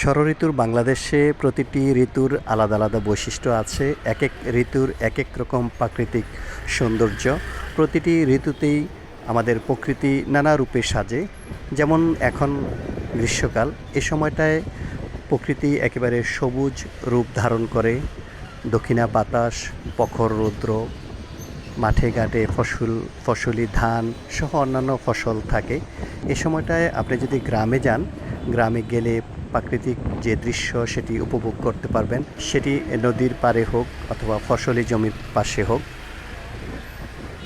ষড়ঋতুর বাংলাদেশে প্রতিটি ঋতুর আলাদা আলাদা বৈশিষ্ট্য আছে। এক এক ঋতুর এক এক রকম প্রাকৃতিক সৌন্দর্য। প্রতিটি ঋতুতেই আমাদের প্রকৃতি নানা রূপে সাজে। যেমন এখন গ্রীষ্মকাল, এ সময়টায় প্রকৃতি একেবারে সবুজ রূপ ধারণ করে। দক্ষিণা বাতাস প্রখর রৌদ্র, মাঠে ঘাটে ফসল, ফসলি ধান সহ অন্যান্য ফসল থাকে। এ সময়টায় আপনি যদি গ্রামে যান গ্রামে গেলে প্রাকৃতিক যে দৃশ্য সেটি উপভোগ করতে পারবেন, সেটি নদীর পাড়ে হোক অথবা ফসলি জমির পাশে হোক।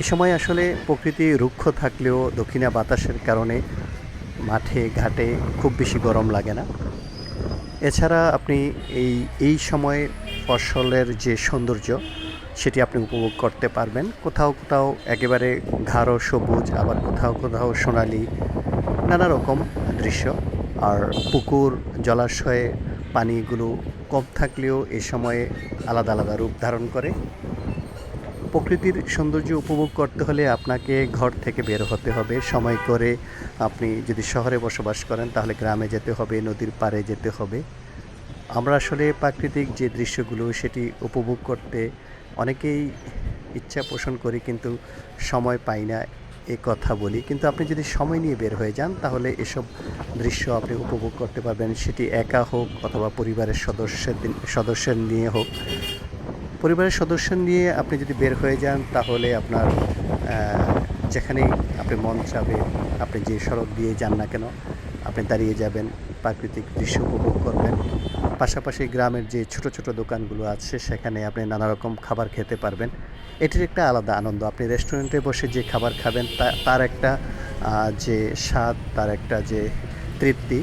এ সময় আসলে প্রকৃতি রুক্ষ থাকলেও দক্ষিণা বাতাসের কারণে মাঠে, ঘাটে খুব বেশি গরম লাগে না। এছাড়া আপনি এই এই সময়ে ফসলের যে সৌন্দর্য, সেটি আপনি উপভোগ করতে পারবেন। কোথাও কোথাও একেবারে গাঢ় সবুজ, আবার কোথাও কোথাও সোনালি, নানা রকম দৃশ্য। আর পুকুর, জলাশয়ে পানিগুলো কম থাকলেও এ সময়ে আলাদা আলাদা রূপ ধারণ করে। প্রকৃতির সৌন্দর্য উপভোগ করতে হলে আপনাকে ঘর থেকে বের হতে হবে। সময় করে আপনি যদি শহরে বসবাস করেন, তাহলে গ্রামে যেতে হবে, নদীর পাড়ে যেতে হবে। আমরা আসলে প্রাকৃতিক যে দৃশ্যগুলো, সেটি উপভোগ করতে অনেকেই ইচ্ছা পোষণ করি, কিন্তু সময় পাই না। এ কথা বলি। কিন্তু আপনি যদি সময় নিয়ে বের হয়ে যান, তাহলে এসব দৃশ্য আপনি উপভোগ করতে পারবেন। সেটি একা হোক অথবা পরিবারের সদস্যের সদস্যের নিয়ে হোক। পরিবারের সদস্য নিয়ে আপনি যদি বের হয়ে যান, তাহলে আপনার যেখানেই আপনি মন চাবে, আপনি যে সড়ক দিয়ে যান না কেন, আপনি দাঁড়িয়ে যাবেন, প্রাকৃতিক দৃশ্য উপভোগ করবেন। পাশাপাশি গ্রামের যে ছোট ছোট দোকানগুলো আছে, সেখানে আপনি নানা রকম খাবার খেতে পারবেন। এটির একটা আলাদা আনন্দ। আপনি রেস্টুরেন্টে বসে যে খাবার খাবেন তার একটা যে স্বাদ, তার একটা যে তৃপ্তি।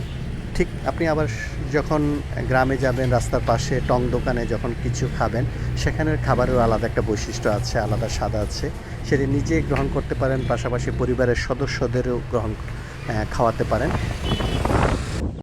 ঠিক আপনি আবার যখন গ্রামে যাবেন, রাস্তার পাশে টং দোকানে যখন কিছু খাবেন, সেখানের খাবারেরও আলাদা একটা বৈশিষ্ট্য আছে, আলাদা স্বাদ আছে। সেটি নিজে গ্রহণ করতে পারেন, পাশাপাশি পরিবারের সদস্যদেরও গ্রহণ খাওয়াতে পারেন।